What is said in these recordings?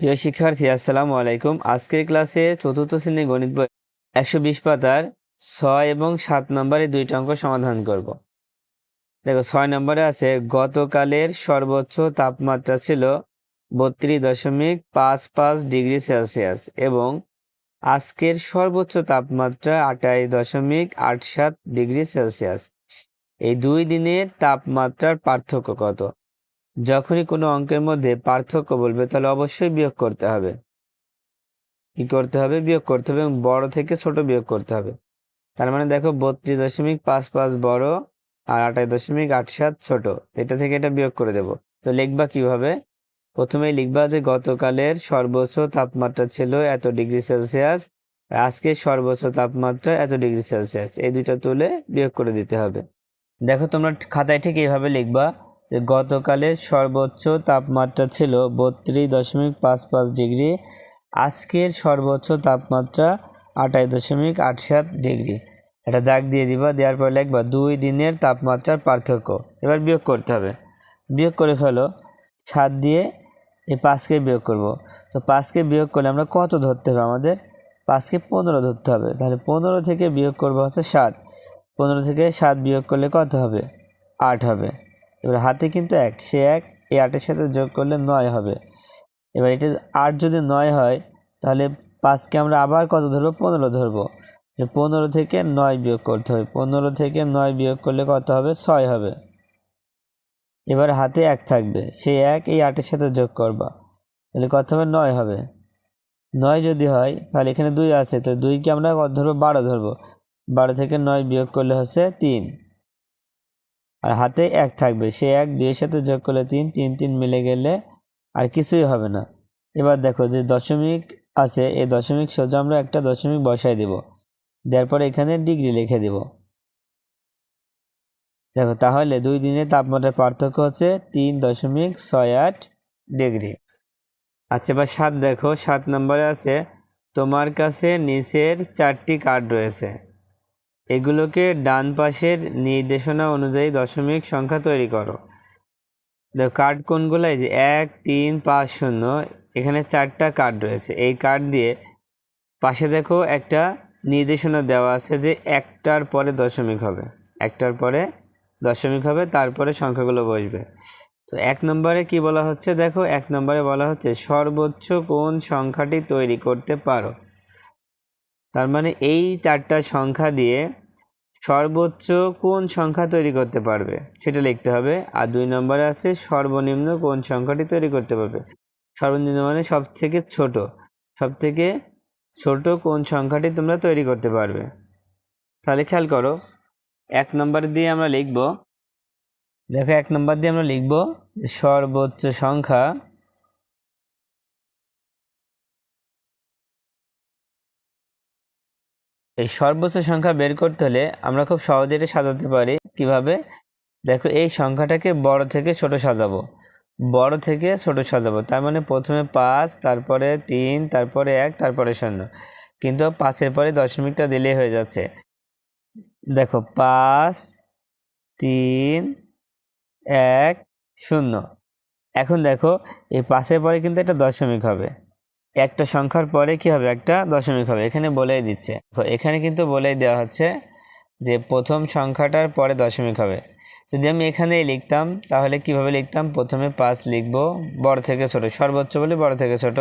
প্রিয় শিক্ষার্থী, আসসালামু আলাইকুম। আজকের ক্লাসে চতুর্থ শ্রেণি গণিত বই একশো বিশ পাতার ছয় এবং সাত নম্বরে দুইটা অঙ্ক সমাধান করব। দেখো, ছয় নম্বরে আছে, গতকালের সর্বোচ্চ তাপমাত্রা ছিল বত্রিশ দশমিক পাঁচ পাঁচ ডিগ্রি সেলসিয়াস এবং আজকের সর্বোচ্চ তাপমাত্রা আটাইশ দশমিক আট সাত ডিগ্রি সেলসিয়াস। এই দুই দিনের তাপমাত্রার পার্থক্য কত? যখনই কোনো অঙ্কের মধ্যে পার্থক্য বলবে, তাহলে অবশ্যই বিয়োগ করতে হবে। কি করতে হবে? বিয়োগ করতে হবে এবং বড় থেকে ছোট বিয়োগ করতে হবে। তার মানে দেখো, বত্রিশ দশমিক পাঁচ পাঁচ বড় আর আঠাশ দশমিক আট সাত ছোট। এটা থেকে এটা বিয়োগ করে দেব। তো লিখবা কীভাবে? প্রথমেই লিখবা যে গতকালের সর্বোচ্চ তাপমাত্রা ছিল এত ডিগ্রি সেলসিয়াস, আর আজকের সর্বোচ্চ তাপমাত্রা এত ডিগ্রি সেলসিয়াস। এই দুইটা তুলে বিয়োগ করে দিতে হবে। দেখো তোমরা খাতায় ঠিক এইভাবে লিখবা। গতকালের সর্বোচ্চ তাপমাত্রা ছিল বত্রিশ দশমিক পাঁচ পাঁচ ডিগ্রি, আজকের সর্বোচ্চ তাপমাত্রা আঠাশ দশমিক আট সাত ডিগ্রি। এটা দাগ দিয়ে দিবা, দেওয়ার পর লিখবা দুই দিনের তাপমাত্রার পার্থক্য। এবার বিয়োগ করতে হবে। বিয়োগ করে ফেলো, সাত দিয়ে এই পাঁচকে বিয়োগ করব। তো পাঁচকে বিয়োগ করলে আমরা কত ধরতে হবে আমাদের? পাঁচকে পনেরো ধরতে হবে। তাহলে পনেরো থেকে বিয়োগ করব হচ্ছে সাত। পনেরো থেকে সাত বিয়োগ করলে কত হবে? আট হবে। এবার হাতে কিন্তু এক, সে এক, এই আটের সাথে যোগ করলে নয় হবে। এবার এটা আট যদি নয় হয়, তাহলে পাঁচকে আমরা আবার কত ধরবো? পনেরো ধরবো। পনেরো থেকে নয় বিয়োগ করতে হবে। পনেরো থেকে নয় বিয়োগ করলে কত হবে? ছয় হবে। এবার হাতে এক থাকবে। সেই এক, এই আটের সাথে যোগ করবা। তাহলে কত হবে? নয় হবে। নয় যদি হয়, তাহলে এখানে দুই আছে। তো দুইকে আমরা কত ধরবো? বারো ধরবো। বারো থেকে নয় বিয়োগ করলে হচ্ছে তিন। আর হাতে এক থাকবে। সে এক দুইয়ের সাথে যোগ করলে তিন তিন তিন মিলে গেলে আর কিছুই হবে না। এবার দেখো যে দশমিক আছে, এই দশমিক সোজা আমরা একটা দশমিক বসাই দেব। দেওয়ার পরে এখানে ডিগ্রি লিখে দেব। দেখো তাহলে দুই দিনের তাপমাত্রার পার্থক্য হচ্ছে তিন দশমিক ছয় আট ডিগ্রি। আচ্ছা এবার সাত দেখো, সাত নম্বরে আছে, তোমার কাছে নিচের চারটি কার্ড রয়েছে। এগুলোকে ডান পাশের নির্দেশনা অনুযায়ী দশমিক সংখ্যা তৈরি করো। দেখো কার্ড কোনগুলো যে এক, তিন, পাঁচ, শূন্য, এখানে চারটা কার্ড রয়েছে। এই কার্ড দিয়ে পাশে দেখো একটা নির্দেশনা দেওয়া আছে যে একটার পরে দশমিক হবে। একটার পরে দশমিক হবে, তারপরে সংখ্যাগুলো বসবে। তো এক নম্বরে কি বলা হচ্ছে? দেখো, এক নম্বরে বলা হচ্ছে সর্বোচ্চ কোন সংখ্যাটি তৈরি করতে পারো। তার মানে এই চারটা সংখ্যা দিয়ে সর্বোচ্চ কোন সংখ্যা তৈরি করতে পারবে? সেটা লিখতে হবে। আর দুই নম্বরে আছে সর্বনিম্ন কোন সংখ্যাটি তৈরি করতে পারবে? সর্বনিম্ন মানে সব থেকে ছোট। সব থেকে ছোট কোন সংখ্যাটি তোমরা তৈরি করতে পারবে? তাহলে খেয়াল করো, এক নম্বর দিয়ে আমরা লিখব, দেখো এক নম্বর দিয়ে আমরা লিখব সর্বোচ্চ সংখ্যা এই সর্বোচ্চ সংখ্যা বের করতে হলে আমরা খুব সহজে এটা সাজাতে পারি। কীভাবে? দেখো, এই সংখ্যাটাকে বড় থেকে ছোট সাজাবো। বড় থেকে ছোট সাজাবো। তার মানে প্রথমে পাঁচ, তারপরে তিন, তারপরে এক, তারপরে শূন্য। কিন্তু পাঁচের পরে দশমিকটা দিলেই হয়ে যাচ্ছে। দেখো, পাঁচ, তিন, এক, শূন্য। এখন দেখো, এই পাঁচের পরে কিন্তু একটা দশমিক হবে। একটা সংখ্যার পরে কি হবে? একটা দশমিক হবে। এখানে বলেই দিচ্ছে। এখানে কিন্তু বলেই দেওয়া হচ্ছে যে প্রথম সংখ্যাটার পরে দশমিক হবে। যদি আমি এখানে লিখতাম, তাহলে কীভাবে লিখতাম? প্রথমে পাঁচ লিখব, বড় থেকে ছোট। সর্বোচ্চ বলে বড় থেকে ছোট।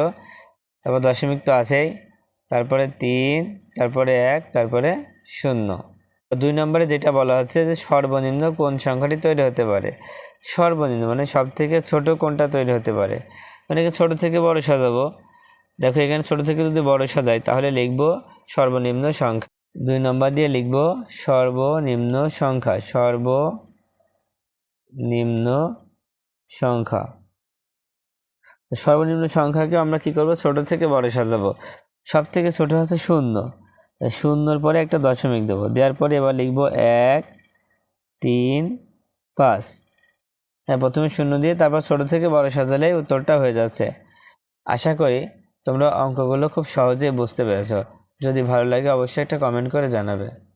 তারপর দশমিক তো আছেই। তারপরে তিন, তারপরে এক, তারপরে শূন্য। দুই নম্বরে যেটা বলা হচ্ছে যে সর্বনিম্ন কোন সংখ্যাটি তৈরি হতে পারে? সর্বনিম্ন মানে সব থেকে ছোট কোনটা তৈরি হতে পারে? মানে ছোট থেকে বড় সাজাবো? দেখো, এখানে ছোট থেকে যদি বড় সাজাই তাহলে লিখব সর্বনিম্ন সংখ্যা। দুই নম্বর দিয়ে লিখব সর্বনিম্ন সংখ্যা সর্বনিম্ন সংখ্যা। সর্বনিম্ন সংখ্যাকে আমরা কি করব? ছোট থেকে বড় সাজাবো সব থেকে ছোট হচ্ছে শূন্য। শূন্যর পরে একটা দশমিক দেবো। দেওয়ার পরে এবার লিখব এক, তিন, পাঁচ। হ্যাঁ প্রথমে শূন্য দিয়ে তারপর ছোট থেকে বড় সাজালেই উত্তরটা হয়ে যাচ্ছে। আশা করি তোমরা অঙ্কগুলো খুব সহজেই বুঝতে পেরেছ। যদি ভালো লাগে অবশ্যই একটা কমেন্ট করে জানাবে।